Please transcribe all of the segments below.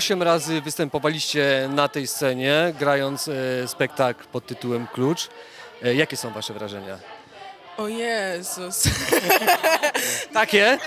osiem razy występowaliście na tej scenie, grając e, spektakl pod tytułem Klucz. E, Jakie są wasze wrażenia? O Jezus. Takie?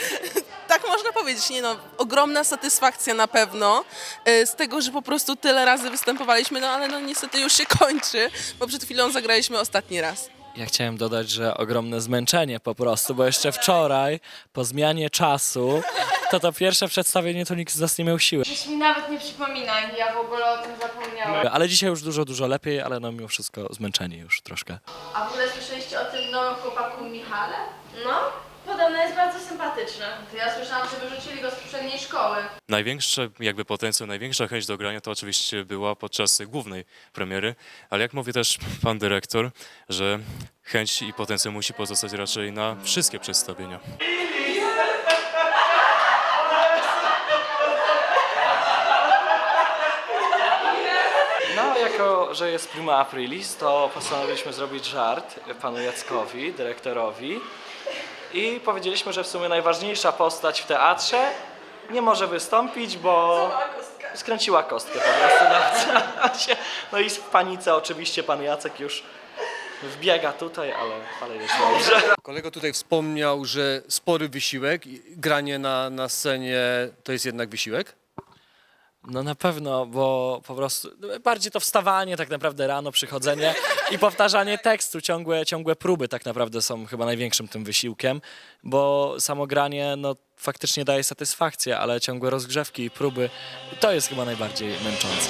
tak można powiedzieć, nie no, ogromna satysfakcja na pewno e, z tego, że po prostu tyle razy występowaliśmy, no ale no niestety już się kończy, bo przed chwilą zagraliśmy ostatni raz. Ja chciałem dodać, że ogromne zmęczenie po prostu, bo jeszcze wczoraj, po zmianie czasu, to to pierwsze przedstawienie to nikt z nas nie miał siły. Już mi nawet nie przypominaj, ja w ogóle o tym zapomniałam. Ale dzisiaj już dużo, dużo lepiej, ale no mimo wszystko zmęczeni już troszkę. A w ogóle słyszeliście o tym nowym chłopaku Michale? No, podobno jest To ja słyszałam, że wyrzucili go z poprzedniej szkoły. Największy jakby potencjał, największa chęć do grania to oczywiście była podczas głównej premiery, ale jak mówi też pan dyrektor, że chęć i potencjał musi pozostać raczej na wszystkie przedstawienia. No, jako że jest prima aprilis, to postanowiliśmy zrobić żart panu Jackowi, dyrektorowi i powiedzieliśmy, że w sumie najważniejsza postać w teatrze nie może wystąpić, bo skręciła kostkę po prostu na teatrze. No i w panice oczywiście pan Jacek już wbiega tutaj, ale, ale jest dobrze. Tutaj wspomniał, że spory wysiłek, granie na, na scenie to jest jednak wysiłek. No na pewno, bo po prostu no, bardziej to wstawanie tak naprawdę rano, przychodzenie i powtarzanie tekstu, ciągłe, ciągłe próby tak naprawdę są chyba największym tym wysiłkiem, bo samo granie no faktycznie daje satysfakcję, ale ciągłe rozgrzewki i próby to jest chyba najbardziej męczące.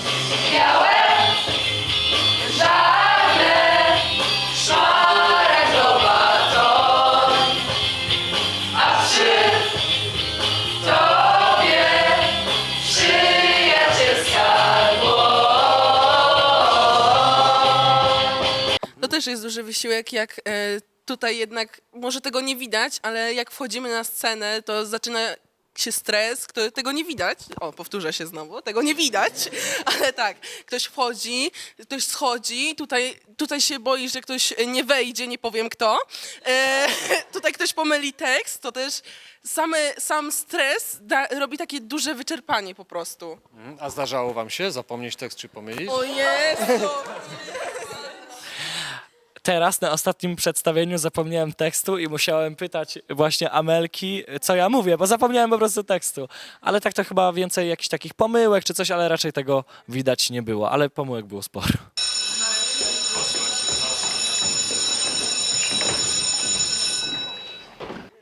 Też jest duży wysiłek, jak e, tutaj jednak, może tego nie widać, ale jak wchodzimy na scenę, to zaczyna się stres, który tego nie widać. O, powtórzę się znowu, tego nie widać, ale tak, ktoś wchodzi, ktoś schodzi, tutaj, tutaj się boi, że ktoś nie wejdzie, nie powiem kto. E, tutaj ktoś pomyli tekst, to też samy, sam stres da, robi takie duże wyczerpanie po prostu. Mhm. A zdarzało wam się zapomnieć tekst czy pomylić? O Jezu! Teraz na ostatnim przedstawieniu zapomniałem tekstu i musiałem pytać właśnie Amelki, co ja mówię, bo zapomniałem po prostu tekstu. Ale tak to chyba więcej jakichś takich pomyłek czy coś, ale raczej tego widać nie było, ale pomyłek było sporo.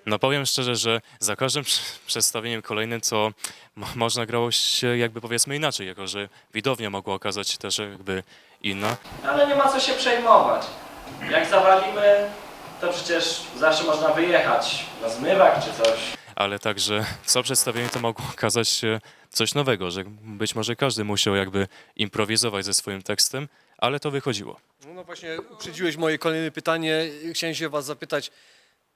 No powiem szczerze, że za każdym prze- przedstawieniem kolejnym to mo- można grało się jakby powiedzmy inaczej, jako że widownia mogła okazać się też jakby inna. Ale nie ma co się przejmować. Jak zawalimy, to przecież zawsze można wyjechać na zmywak czy coś. ale także co przedstawienie to mogło okazać się coś nowego, że być może każdy musiał jakby improwizować ze swoim tekstem, ale to wychodziło. No, no właśnie, uprzedziłeś moje kolejne pytanie. Chciałem się was zapytać,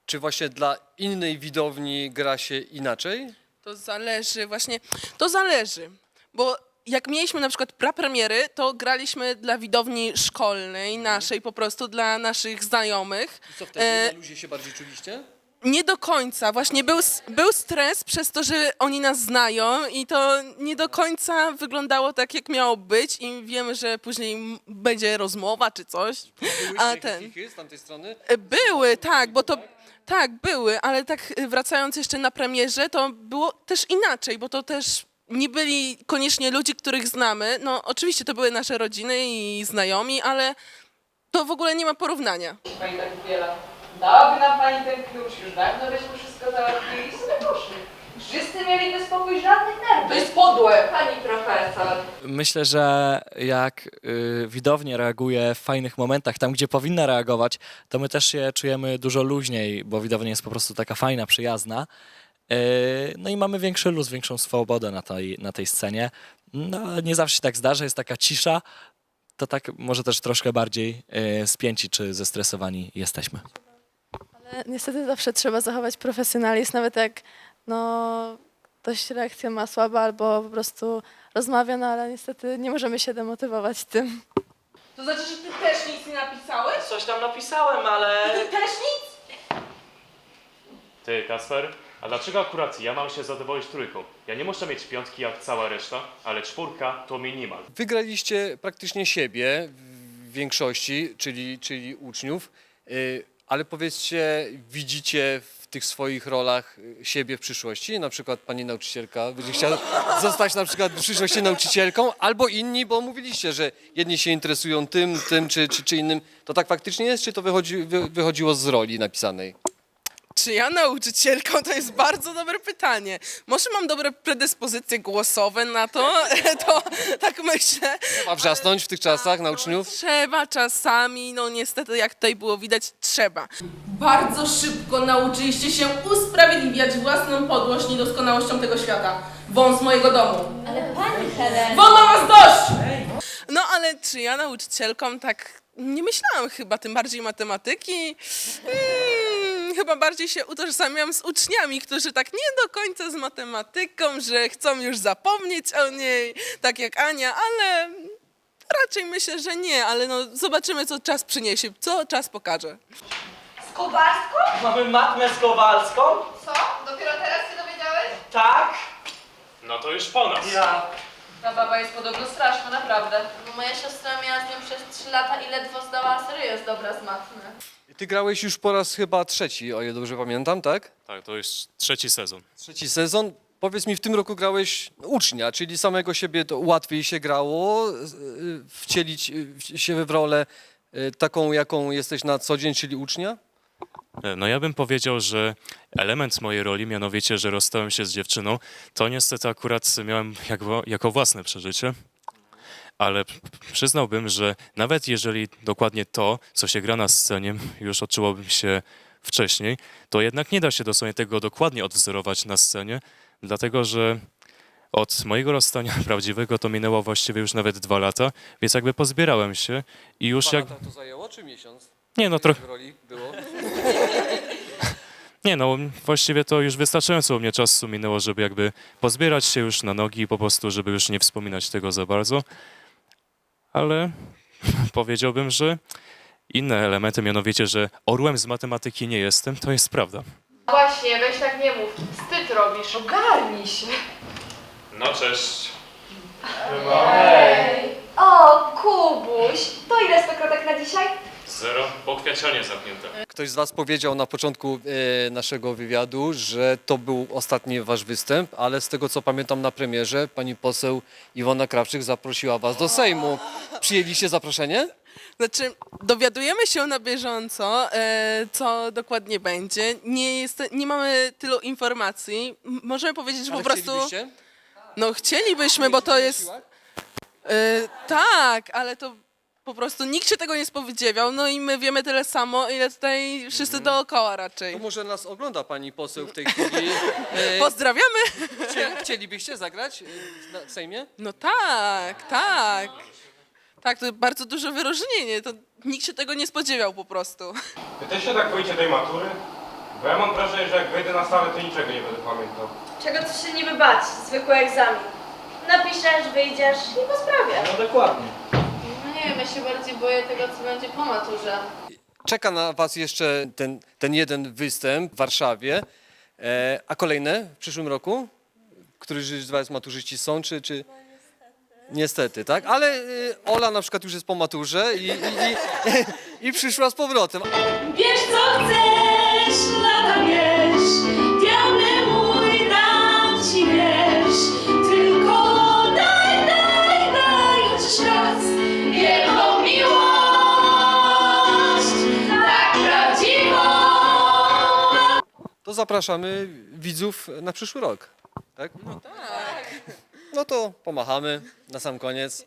czy właśnie dla innej widowni gra się inaczej? To zależy, właśnie, to zależy, bo jak mieliśmy na przykład prapremiery, to graliśmy dla widowni szkolnej, naszej po prostu, dla naszych znajomych. I co wtedy, E, na luzie się bardziej czuliście? Nie do końca, właśnie był, s- był stres przez to, że oni nas znają i to nie do końca wyglądało tak, jak miało być i wiemy, że później m- będzie rozmowa czy coś. Były A ten. z tamtej strony? E, Były, tak, bo to tak, były, ale tak e, wracając jeszcze na premierze, to było też inaczej, bo to też nie byli koniecznie ludzie, których znamy. No oczywiście to były nasze rodziny i znajomi, ale to w ogóle nie ma porównania. Pani tak. Dałaby nam pani ten klucz, już dawno byśmy wszystko załatwili poszli. Wszyscy mieliby spokój, żadnych nerwów. To jest podłe, pani profesor. Myślę, że jak y, widownia reaguje w fajnych momentach, tam gdzie powinna reagować, to my też się czujemy dużo luźniej, bo widownia jest po prostu taka fajna, przyjazna. Y, no i mamy większy luz, większą swobodę na tej, na tej scenie. No, ale nie zawsze się tak zdarza, jest taka cisza. To tak może też troszkę bardziej y, spięci czy zestresowani jesteśmy. Ale niestety zawsze trzeba zachować profesjonalizm, nawet jak no, ktoś reakcję ma słaba albo po prostu rozmawia, no ale niestety nie możemy się demotywować tym. To znaczy, że ty też nic nie napisałeś? Coś tam napisałem, ale Ty też nic? Ty, Kasper, A dlaczego akurat ja mam się zadowolić trójką? Ja nie muszę mieć piątki jak cała reszta, ale czwórka to minimal. Wygraliście praktycznie siebie w większości, czyli, czyli uczniów, y, ale powiedzcie, widzicie w tych swoich rolach y, siebie w przyszłości? Na przykład pani nauczycielka będzie chciała zostać na przykład w przyszłości nauczycielką, albo inni, bo mówiliście, że jedni się interesują tym, tym czy, czy, czy innym. To tak faktycznie jest, czy to wychodzi, wy, wychodziło z roli napisanej? Czy ja nauczycielką? To jest bardzo dobre pytanie. Może mam dobre predyspozycje głosowe na to? To tak myślę. Ma wrzasnąć w tych czasach na uczniów? Trzeba czasami, no niestety jak tutaj było widać, trzeba. Bardzo szybko nauczyliście się usprawiedliwiać własną podłość niedoskonałością tego świata. Wąs mojego domu. Ale pani Helen... Won ma was dość! No ale czy ja nauczycielką tak nie myślałam chyba, tym bardziej matematyki. Hmm, chyba bardziej się utożsamiam z uczniami, którzy tak nie do końca z matematyką, że chcą już zapomnieć o niej, tak jak Ania, ale raczej myślę, że nie, ale no zobaczymy, co czas przyniesie, co czas pokaże. Z Kowalską? Mamy matmę z Kowalską? Co? Dopiero teraz się dowiedziałeś? Tak. No to już po nas. Ja. Ta baba jest podobno straszna, naprawdę. Moja siostra miała z nią przez 3 lata i ledwo zdała, serio jest dobra z matmy. Ty grałeś już po raz chyba trzeci, o ile dobrze pamiętam, tak? Tak, to jest trzeci sezon. Trzeci sezon. Powiedz mi, w tym roku grałeś ucznia, czyli samego siebie to łatwiej się grało, y, wcielić y, się w rolę y, taką, jaką jesteś na co dzień, czyli ucznia? E, No ja bym powiedział, że element mojej roli, mianowicie, że rozstałem się z dziewczyną, to niestety akurat miałem jako, jako własne przeżycie. Ale przyznałbym, że nawet jeżeli dokładnie to, co się gra na scenie, już odczułabym się wcześniej, to jednak nie da się dosłownie tego dokładnie odwzorować na scenie, dlatego że od mojego rozstania prawdziwego to minęło właściwie już nawet dwa lata, więc jakby pozbierałem się i już Dwa jak... lata to zajęło, czy miesiąc? Nie no, trochę... W roli było? Nie no, właściwie to już wystarczająco u mnie czasu minęło, żeby jakby pozbierać się już na nogi i po prostu, żeby już nie wspominać tego za bardzo. Ale powiedziałbym, że inne elementy, mianowicie, że orłem z matematyki nie jestem, to jest prawda. Właśnie, weź tak nie mów. Wstyd robisz. Ogarnij się. No cześć. O, Kubuś, to ile stokrotek na dzisiaj? Zero, bo kwiacianie zamknięte. Ktoś z Was powiedział na początku e, naszego wywiadu, że to był ostatni Wasz występ, ale z tego co pamiętam na premierze, pani poseł Iwona Krawczyk zaprosiła Was do Sejmu. Przyjęliście zaproszenie? Znaczy, dowiadujemy się na bieżąco, e, co dokładnie będzie. Nie, jest, nie mamy tylu informacji. M- Możemy powiedzieć, że Ale po prostu. chcielibyście? No chcielibyśmy, bo to jest. E, tak, ale to po prostu nikt się tego nie spodziewał. No i my wiemy tyle samo, ile tutaj wszyscy dookoła raczej. To może nas ogląda pani poseł w tej chwili. E, Pozdrawiamy! chcie- chcielibyście zagrać e, na- w Sejmie? No tak, tak. Tak, to bardzo duże wyróżnienie. To nikt się tego nie spodziewał po prostu. Wy też się tak boicie tej matury? Bo ja mam wrażenie, że jak wejdę na salę, to niczego nie będę pamiętał. Czego tu się niby bać? Zwykły egzamin. Napiszesz, wyjdziesz i po sprawie. No dokładnie. No nie wiem, ja się bardziej boję tego, co będzie po maturze. Czeka na Was jeszcze ten, ten jeden występ w Warszawie. E, a kolejne w przyszłym roku? Któryś z Was maturzyści są, czy... czy... Niestety, tak? Ale y, Ola na przykład już jest po maturze i, i, i, i przyszła z powrotem. Wiesz co chcesz, lata wiesz, zapraszamy widzów na przyszły rok. Tak? No tak. No to pomachamy na sam koniec.